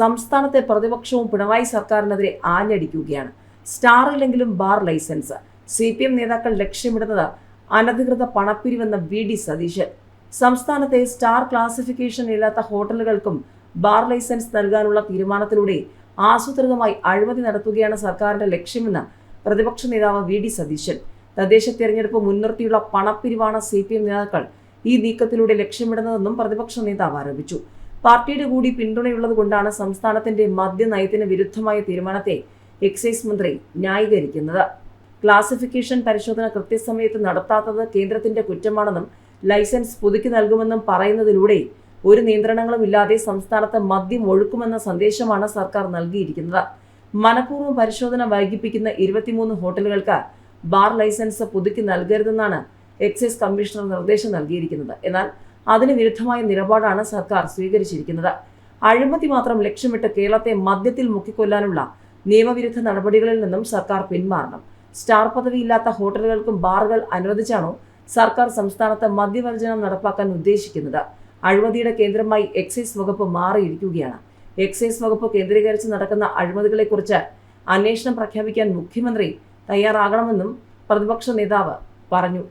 സംസ്ഥാനത്തെ പ്രതിപക്ഷവും പിണറായി സർക്കാരിനെതിരെ ആഞ്ഞടിക്കുകയാണ്. സ്റ്റാറില്ലെങ്കിലും bar licence. C P M നേതാക്കൾ ലക്ഷ്യമിടുന്നത് അനധികൃത പണപ്പിരിവെന്ന വി ഡി സതീശൻ. സംസ്ഥാനത്തെ സ്റ്റാർ ക്ലാസിഫിക്കേഷൻ ഇല്ലാത്ത ഹോട്ടലുകൾക്കും ബാർ ലൈസൻസ് നൽകാനുള്ള തീരുമാനത്തിലൂടെ ആസൂത്രിതമായി അഴിമതി നടത്തുകയാണ് സർക്കാരിന്റെ ലക്ഷ്യമെന്ന് പ്രതിപക്ഷ നേതാവ് വി ഡി സതീശൻ. തദ്ദേശ തെരഞ്ഞെടുപ്പ് മുൻനിർത്തിയുള്ള പണപ്പിരിവാണ് സി പി എം നേതാക്കൾ ഈ നീക്കത്തിലൂടെ ലക്ഷ്യമിടുന്നതെന്നും പ്രതിപക്ഷ നേതാവ് ആരോപിച്ചു. പാർട്ടിയുടെ കൂടി പിന്തുണയുള്ളത് കൊണ്ടാണ് സംസ്ഥാനത്തിന്റെ മദ്യനയത്തിന് വിരുദ്ധമായ തീരുമാനത്തെ എക്സൈസ് മന്ത്രി ന്യായീകരിക്കുന്നത്. ക്ലാസിഫിക്കേഷൻ പരിശോധന കൃത്യസമയത്ത് നടത്താത്തത് കേന്ദ്രത്തിന്റെ കുറ്റമാണെന്നും ലൈസൻസ് പുതുക്കി നൽകുമെന്നും പറയുന്നതിലൂടെ ഒരു നിയന്ത്രണങ്ങളും ഇല്ലാതെ സംസ്ഥാനത്ത് മദ്യം ഒഴുക്കുമെന്ന സന്ദേശമാണ് സർക്കാർ നൽകിയിരിക്കുന്നത്. മനഃപൂർവം പരിശോധന വൈകിപ്പിക്കുന്ന ഇരുപത്തിമൂന്ന് ഹോട്ടലുകൾക്ക് ബാർ ലൈസൻസ് പുതുക്കി നൽകരുതെന്നാണ് എക്സൈസ് കമ്മീഷണർ നിർദ്ദേശം നൽകിയിരിക്കുന്നത്. എന്നാൽ അതിന് വിരുദ്ധമായ നിലപാടാണ് സർക്കാർ സ്വീകരിച്ചിരിക്കുന്നത്. അഴിമതി മാത്രം ലക്ഷ്യമിട്ട് കേരളത്തെ മദ്യത്തിൽ മുക്കിക്കൊല്ലാനുള്ള നിയമവിരുദ്ധ നടപടികളിൽ നിന്നും സർക്കാർ പിന്മാറണം. സ്റ്റാർ പദവിയില്ലാത്ത ഹോട്ടലുകൾക്കും ബാറുകൾ അനുവദിച്ചാണോ സർക്കാർ സംസ്ഥാനത്ത് മദ്യവർജനം നടപ്പാക്കാൻ ഉദ്ദേശിക്കുന്നത്? അഴിമതിയുടെ കേന്ദ്രമായി എക്സൈസ് വകുപ്പ് മാറിയിരിക്കുകയാണ്. എക്സൈസ് വകുപ്പ് കേന്ദ്രീകരിച്ച് നടക്കുന്ന അഴിമതികളെക്കുറിച്ച് അന്വേഷണം പ്രഖ്യാപിക്കാൻ മുഖ്യമന്ത്രി തയ്യാറാകണമെന്നും പ്രതിപക്ഷ നേതാവ് പറഞ്ഞു.